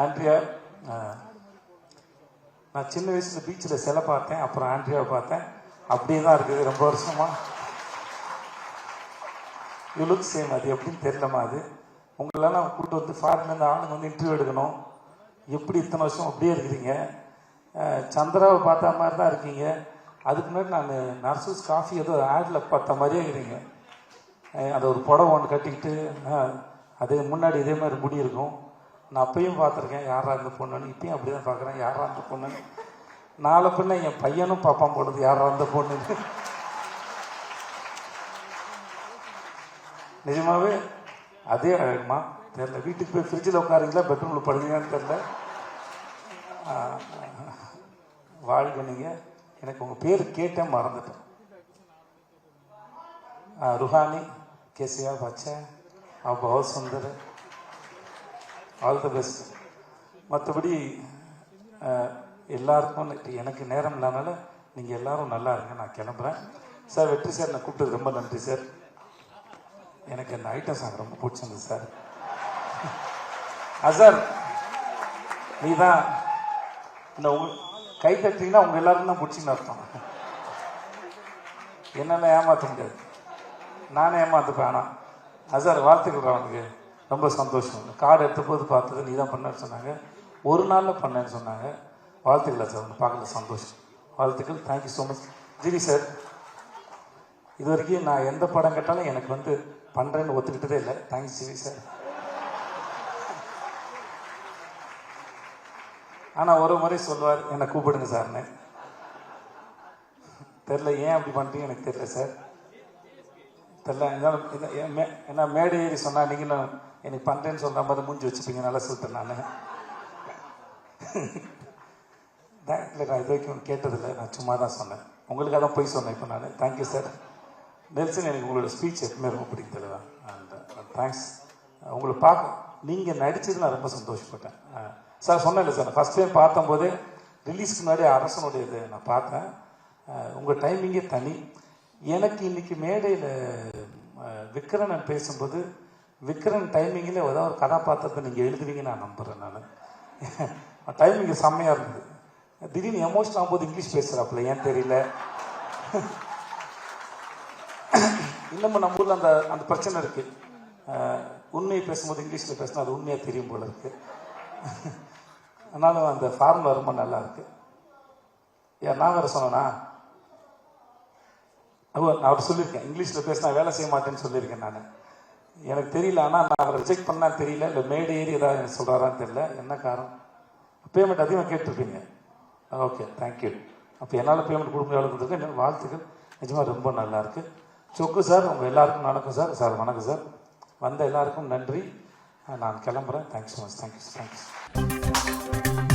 Andrea நான் சின்ன வயசுல பீச்சில் சிலை பார்த்தேன் அப்புறம் ஆண்ட்ரியாவை பார்த்தேன். அப்படியே தான் இருக்குது ரொம்ப வருஷமா. யூ லுக் சேம் அது எப்படின்னு தெரியலமா அது. உங்களெல்லாம் கூட்டு வந்து ஃபாரின்லேருந்து ஆளுங்க வந்து இன்டர்வியூ எடுக்கணும். எப்படி இத்தனை வருஷம் அப்படியே இருக்கிறீங்க? சந்திராவை பார்த்த மாதிரி தான் இருக்கீங்க. அதுக்கு முன்னாடி நான் நர்சஸ் காஃபி ஏதோ ஆடில் பார்த்த மாதிரியே இருக்கிறீங்க. அதை ஒரு புடவை ஒன்று கட்டிக்கிட்டு அதுக்கு முன்னாடி இதே மாதிரி முடி இருக்கும். நான் அப்பயும் பார்த்துருக்கேன் யாரா இந்த பொண்ணுன்னு இப்பயும் அப்படி தான் பார்க்குறேன் யாரா இந்த பொண்ணுன்னு நாளை பின்ன என் பையனும் பார்ப்பான் போடுது யாரா இந்த பொண்ணுன்னு நிஜமாவே அதே அழகுமா தெரியல வீட்டுக்கு போய் ஃப்ரிட்ஜில் உட்காருங்களா பெட்ரூமில் படுவீங்கன்னு தெரியல ஆஹ், வாழ்க நீங்க எனக்கு உங்கள் பேர் கேட்டேன் மறந்துட்டேன் ஆஹ், ருஹானி கேசியா பச்சை आप बहुत सुंदर है ஆல் தி பெஸ்ட் மற்றபடி எல்லாருக்கும் எனக்கு நேரம் இல்லாதனால நீங்கள் எல்லாரும் நல்லா இருங்க நான் கிளம்புறேன். சார் வெற்றி சார் நான் கூப்பிட்டது ரொம்ப நன்றி சார். எனக்கு அந்த ஐட்டம் சாங் ரொம்ப பிடிச்சிருந்தது சார். அசார் நீ தான் இந்த உங்க கை தட்டிங்கன்னா உங்க எல்லாரும் தான் பிடிச்சின்னு அர்த்தம். என்னென்ன ஏமாற்ற முடியாது. நானே ஏமாத்துப்பேன் ஆனால் அசார் வாழ்த்துக்கள் அவனுக்கு ரொம்ப சந்தோஷம். கார்டு எடுத்த போது பார்த்தது நீ தான் பண்ணேன்னு சொன்னாங்க. ஒரு நாளில் பண்ணேன்னு சொன்னாங்க. வாழ்த்துக்கள் சார் ஒன்று பார்க்கல சந்தோஷம். வாழ்த்துக்கள். Thank you so much GV sir இது வரைக்கும் நான் எந்த படம் கேட்டாலும் எனக்கு வந்து பண்ணுறேன்னு ஒத்துக்கிட்டதே இல்லை. Thanks GV sir. ஆனால் ஒரு முறை சொல்லுவார் என்னை கூப்பிடுங்க சார்னு. தெரில ஏன் அப்படி பண்றீங்க எனக்கு தெரியல சார். தெரில இருந்தாலும் ஏன்னா மே- மேடை ஏறி சொன்னா நீங்களும் எனக்கு பண்றேன்னு சொன்ன மாதிரி மூஞ்சி வச்சுப்பீங்க நல்லா சொல்லிட்டேன் நான். இல்லை நான் இது வரைக்கும் கேட்டதில்லை. நான் சும்மா தான் சொன்னேன். உங்களுக்காக தான் போய் சொன்னேன் இப்போ நான். தேங்க்யூ சார் நெல்சன் எனக்கு உங்களோட ஸ்பீச் எப்பவுமே ரொம்ப பிடிக்கும் தெளிவா அண்ட் தேங்க்ஸ் உங்களை பார்க்க நீங்கள் நடிச்சது நான் ரொம்ப சந்தோஷப்பட்டேன். சார் சொன்னேன்ல சார் ஃபஸ்ட் டைம் பார்த்தம்போது ரிலீஸ்க்கு முன்னாடி அரசனுடைய இது நான் பார்த்தேன். உங்கள் டைமிங்கே தனி. எனக்கு இன்னைக்கு மேடையில் விக்ரமன் பேசும்போது விக்ரன் டைமிங்கில் ஏதாவது ஒரு கதாபாத்திரத்தை நீங்கள் எழுதுவீங்கன்னு நான் நம்புகிறேன் நான். டைமிங் செம்மையாக இருந்தது. திடீர்னு எமோஷன் ஆகும்போது இங்கிலீஷ் பேசுகிறாப்புல ஏன் தெரியல? இன்னமும் நம்ம ஊரில் அந்த அந்த பிரச்சனை இருக்குது உண்மையை பேசும்போது இங்கிலீஷில் பேசினா அது உண்மையாக தெரியும் போல இருக்கு. ஆனாலும் அந்த ஃபார்முலா ரொம்ப நல்லா இருக்கு. ஏன் நான் வேறு சொன்னேன்னா அவர் சொல்லியிருக்கேன். இங்கிலீஷில் பேசினா வேலை செய்ய மாட்டேன்னு சொல்லியிருக்கேன் நான். எனக்கு தெரியல ஆனால் நான் அவரை ரிஜெக்ட் பண்ணா தெரியல இல்லை மேடை ஏறி ஏதாவது எனக்கு சொல்கிறாரான்னு தெரியல. என்ன காரணம்? பேமெண்ட் அதிகமாக கேட்டிருப்பீங்க. ஓகே தேங்க்யூ அப்போ என்னால் பேமெண்ட் கொடுக்க முடியாது கொடுத்துருக்கேன். என்னோட வாழ்த்துக்கள். நிஜமாக ரொம்ப நல்லாயிருக்கு சொக்கு சார் உங்கள் எல்லாருக்கும் வணக்கம் சார். சார் வணக்கம் சார். வந்த எல்லாருக்கும் நன்றி. நான் கிளம்புறேன். Thanks so much thank you thanks